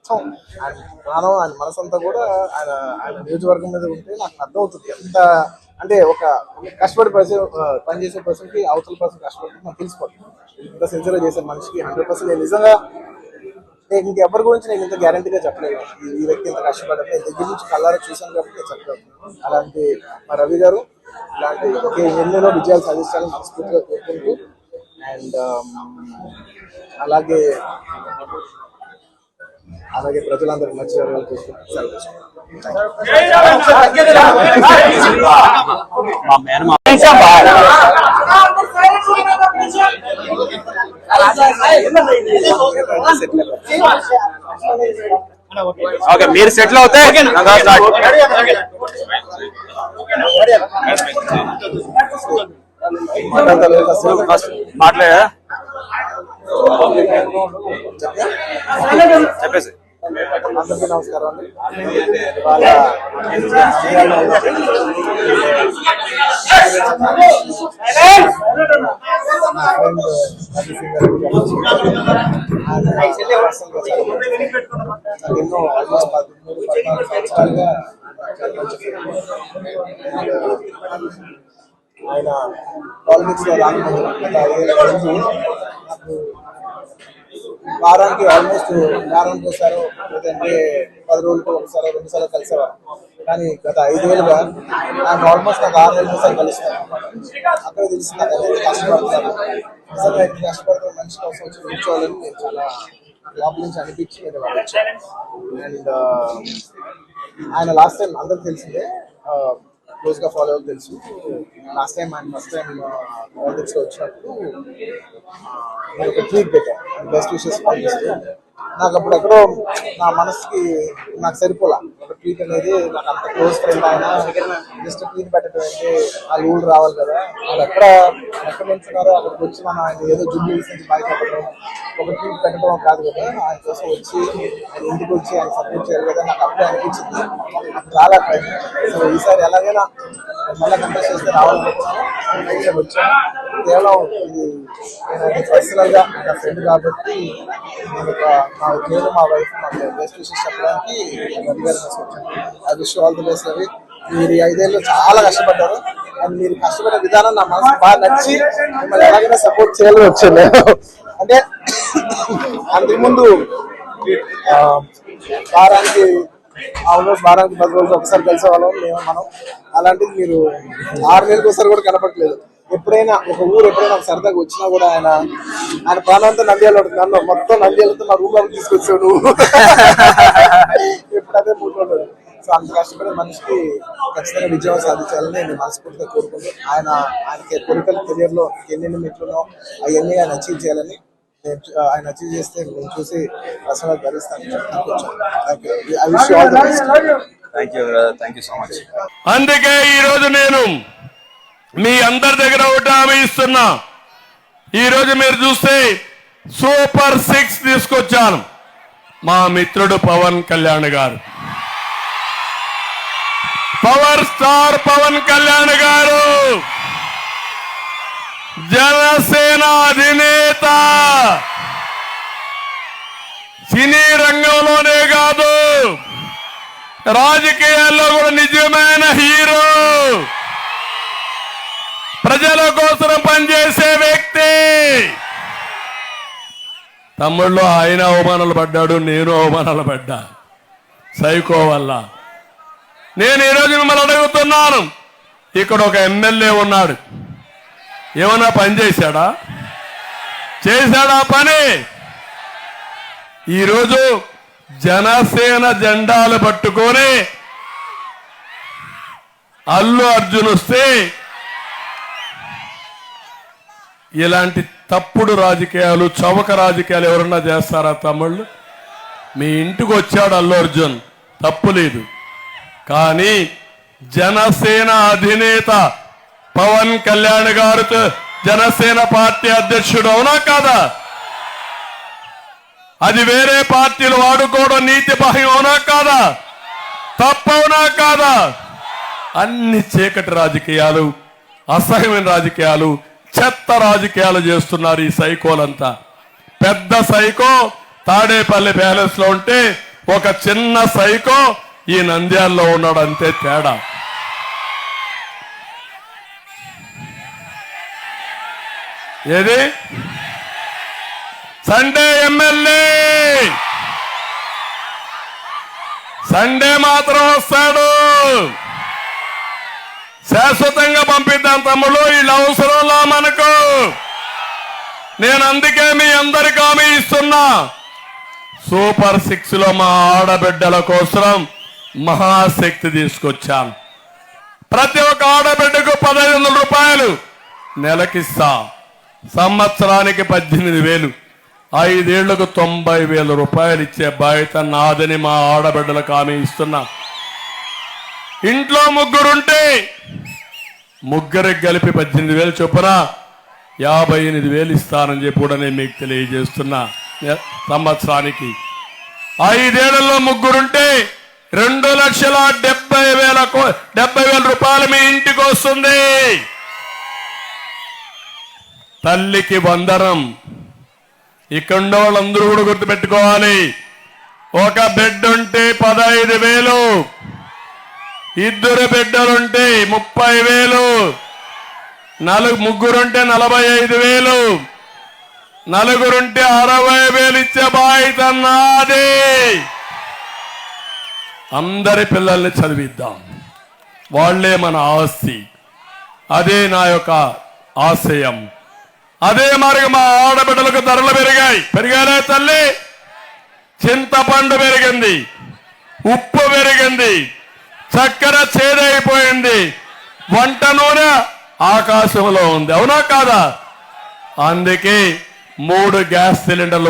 మొత్తం ఆయన ప్రాణం ఆయన మనసంతా కూడా ఆయన ఆయన నియోజకవర్గం మీద ఉంటే నాకు అర్థమవుతుంది. ఎంత అంటే ఒక కష్టపడి పర్సన్ పనిచేసే పర్సన్కి అవతల పర్సన్ కష్టపడి నాకు తెలిసిపోతుంది ఇంత సిన్సియర్ చేసే మనిషికి హండ్రెడ్ పర్సెంట్ నేను నిజంగా నేను ఇంకెవరి గురించి నేను ఇంత గ్యారంటీగా చెప్పలేదు. ఈ- వ్యక్తి ఇంత కష్టపడ్డారు నేను దగ్గర నుంచి కళ్ళారా చూశాను కాబట్టి నేను చెప్పగలను అలాంటి మా రవి గారు ఇలాంటి ఎన్నెన్నో విజయాలు సాధించాలని మనస్ఫూర్తిగా కోరుకుంటూ అండ్ అలాగే అలాగే ప్రజలందరికీ మంచి ఓకే మీరు సెటిల్ అవుతే గంగా చెప్పేసి. అందరికీ నమస్కారం అండి గారు ఆయన పర్సనల్గా చాలా మంచి friend. నాకు ఎన్నో ఆల్మోస్ట్ పదమూడు పద్నాలుగు సంవత్సరాలుగా చాలా మంచి friend. ఆయన పాలిటిక్స్లో రాకముందు గత నాకు వారానికి ఆల్మోస్ట్ వారానికి ఒకసారి లేదంటే పది రోజులకు ఒకసారి రెండు సార్లు కలిసేవారు. కానీ గత ఐదేళ్ళుగా నాకు ఆల్మోస్ట్ నాకు ఆరు నెలలు సార్ కలుస్తాను అక్కడ తెలిసి నాకు ఎంత కష్టపడుతున్నాను నిజంగా ఎంత కష్టపడుతున్న మనిషి కోసం వచ్చి కూర్చోవాలని నేను చాలా లోపల నుంచి అనిపించి నేను వాళ్ళు అండ్ ఆయన లాస్ట్ టైం అందరికి తెలిసిందే క్లోజ్గా ఫాలో అవ్వాలి తెలుసు లాస్ట్ టైం ఆయన ఫస్ట్ టైం పాలిటిక్స్లో వచ్చినప్పుడు ఆ, నేను ఒక ట్వీట్ పెట్టాను బెస్ట్ విషెస్ పంపిస్తూ నాకు అప్పుడు ఎక్కడో నా మనసుకి నాకు సరిపోలా. ఒక ట్వీట్ అనేది నాకు అంత క్లోజ్ ఫ్రెండ్ ఆయన. జస్ట్ ట్వీట్ పెట్టడం అంటే ఆ ఊళ్ళు రావాలి కదా. వాళ్ళు ఎక్కడ ఎక్కడ నుంచున్నారో అక్కడికి వచ్చి మనం ఆయన ఏదో జుబ్లీ నుంచి బయటపడడం ఒక ట్వీట్ పెట్టడం కాదు కదా. ఆయన కోసం వచ్చి ఆయన ఇంటికి వచ్చి ఆయన సపోర్ట్ చేయాలి కదా. నాకు అప్పుడే అనిపించింది. చాలా టైం సో ఈసారి ఎలాగైనా మళ్ళీ కంటెస్ట్ చేస్తే రావాలనుకున్నాను వచ్చాను. కేవలం ఇది నేను పర్సనల్గా నా ఫ్రెండ్ కాబట్టి నేను ఒక మా నేను మా వైఫ్ మాకు బెస్ట్ విషెస్ చెప్పడానికి రవి గారి వచ్చాను I wish all the best Ravi మీరు ఐదేళ్ళు చాలా కష్టపడ్డారు. అండ్ మీరు కష్టపడే విధానం నా మనసు బాగా నచ్చి మిమ్మల్ని ఎలాగైనా సపోర్ట్ చేయాలని వచ్చింది అంటే అంతకుముందు వారానికి ఆల్మోస్ట్ వారానికి పది రోజులు ఒకసారి కలిసే వాళ్ళం మేము మనం. అలాంటిది మీరు ఆరు నెలలకు ఒకసారి కూడా కనపడలేదు ఎప్పుడైనా ఒక ఊరు ఎప్పుడైనా సరదాగా వచ్చినా కూడా ఆయన ఆయన ప్రాణాంతా నంద్యాల. నన్ను మొత్తం నంద్యాలతో మా రూమ్లోకి తీసుకొచ్చాడు. ఎప్పుడు అదే మూడు సో అంత కష్టపడే మనిషికి ఖచ్చితంగా విజయం సాధించాలని నేను మనస్ఫూర్తిగా కోరుకుంటూ ఆయన ఆయనకి పొలిటికల్ కెరియర్లో ఎన్ని మెట్లునో అవన్నీ ఆయన అచీవ్ చేయాలని నేను ఆయన అచీవ్ చేస్తే నేను చూసి personal భరిస్తాను I wish all the best thank you thank you so much అందుకే ఈరోజు నేను మీ అందరి దగ్గర ఒకటి హామీ ఇస్తున్నా. ఈరోజు మీరు చూస్తే సూపర్ సిక్స్ తీసుకొచ్చాను. మా మిత్రుడు పవన్ కళ్యాణ్ గారు. పవర్ స్టార్ పవన్ కళ్యాణ్ గారు. జనసేన అధినేత. సినీ రంగంలోనే కాదు. రాజకీయాల్లో కూడా నిజమైన హీరో. ప్రజల కోసం పనిచేసే వ్యక్తి. తమ్ముళ్ళు ఆయన అవమానాలు పడ్డాడు నేను అవమానాలు పడ్డా. సైకో వల్ల. నేను ఈరోజు మిమ్మల్ని అడుగుతున్నాను. ఇక్కడ ఒక ఎమ్మెల్యే ఉన్నాడు. ఏమన్నా పని చేశాడా? చేశాడా పని? ఈరోజు జనసేన జెండాలు పట్టుకొని అల్లు అర్జున్ వస్తే ఇలాంటి తప్పుడు రాజకీయాలు చవక రాజకీయాలు ఎవరన్నా చేస్తారా తమ్ముళ్ళు? మీ ఇంటికి వచ్చాడు అల్లు అర్జున్. తప్పు లేదు. కానీ జనసేన అధినేత పవన్ కళ్యాణ్ గారితో జనసేన పార్టీ అధ్యక్షుడు అవునా కాదా? అది వేరే పార్టీలు వాడుకోవడం నీతి బాహ్యం అవునా కాదా? తప్పవునా కాదా? అన్ని చీకటి రాజకీయాలు అసహ్యమైన రాజకీయాలు చెత్త రాజకీయాలు చేస్తున్నారు ఈ సైకోలంతా. పెద్ద సైకో తాడేపల్లి ప్యాలెస్లో ఉంటే ఒక చిన్న సైకో ఈ నంద్యాల్లో ఉన్నాడు అంతే తేడా. ఏది? Sunday MLA! సండే మాత్రం వస్తాడు! శాశ్వతంగా పంపిద్దాం తమ్ముడు వీళ్ళ అవసరంలా మనకు. నేను అందుకే మీ అందరికి హామీ ఇస్తున్నా. సూపర్ సిక్స్లో మా ఆడబిడ్డల కోసం మహాశక్తి తీసుకొచ్చాను ప్రతి ఒక్క ఆడబిడ్డకు పదహైదు వందల రూపాయలు నెలకిస్తా. సంవత్సరానికి పద్దెనిమిది వేలు. ఐదేళ్ళకు తొంభై వేల రూపాయలు ఇచ్చే బాధ్యత నాదని మా ఆడబిడ్డలకు హామీ ఇస్తున్నా. ఇంట్లో ముగ్గురుంటే ముగ్గురికి కలిపి పద్దెనిమిది వేలు చొప్పున యాభై ఎనిమిది వేలు ఇస్తానని చెప్పి కూడా నేను మీకు తెలియజేస్తున్నా. సంవత్సరానికి. ఐదేళ్ళలో ముగ్గురుంటే రెండు లక్షల డెబ్బై వేల డెబ్బై వేల రూపాయలు మీ ఇంటికి వస్తుంది. తల్లికి వందనం. ఇక్కడ వాళ్ళందరూ కూడా గుర్తుపెట్టుకోవాలి. ఒక బెడ్ ఉంటే పదహైదు వేలు. ఇద్దరు బిడ్డలుంటే ముప్పై వేలు నలుగు ముగ్గురుంటే నలభై ఐదు వేలు నలుగురుంటే అరవై వేలు ఇచ్చే బాధ్యత నాది. అందరి పిల్లల్ని చదివిద్దాం. వాళ్ళే మన ఆస్తి. అదే నా యొక్క ఆశయం. అదే మరి మా ఆడబిడ్డలకు ధరలు పెరిగాయి. పెరిగానే తల్లి? చింతపండు పెరిగింది. ఉప్పు పెరిగింది. చక్కెర చేదైపోయింది. వంట నూనె ఆకాశంలో ఉంది. అవునా కాదా? అందుకే మూడు గ్యాస్ సిలిండర్లు